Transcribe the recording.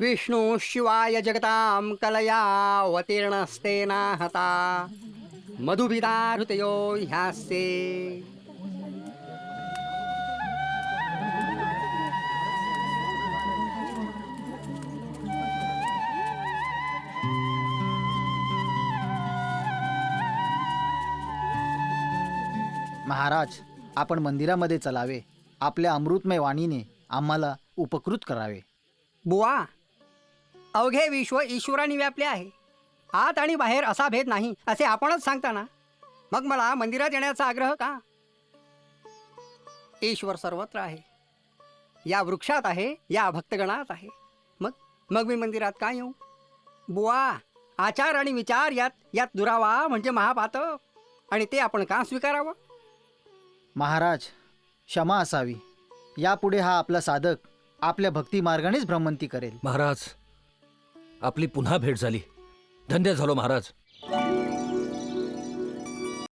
विष्णू शिवाय जगतां कलयावतीर्णस्तेन हता मधुभिदा हृतयो ह्यास्ते महाराज आपण मंदिरामध्ये चलावे. आपल्या अमृतमय वाणीने आम्हाला उपकृत करावे. बुवा अवघे विश्व ईश्वराने व्यापले आहे. आत आणि बाहेर असा भेद नाही असे आपणच सांगता ना? मग मला मंदिरात येण्याचा आग्रह का? ईश्वर सर्वत्र आहे. या वृक्षात आहे या भक्तगणात आहे. मग मग मी मंदिरात का येऊ? बुवा आचार आणि विचार यात यात दुरावा म्हणजे महापात. आणि ते आपण का स्वीकारावं? महाराज क्षमा असावी. यापुढे हा आपला साधक आपल्या भक्ती मार्गानेच भ्रमंती करेल. महाराज आपली पुन्हा भेट झाली. धन्य झालो महाराज.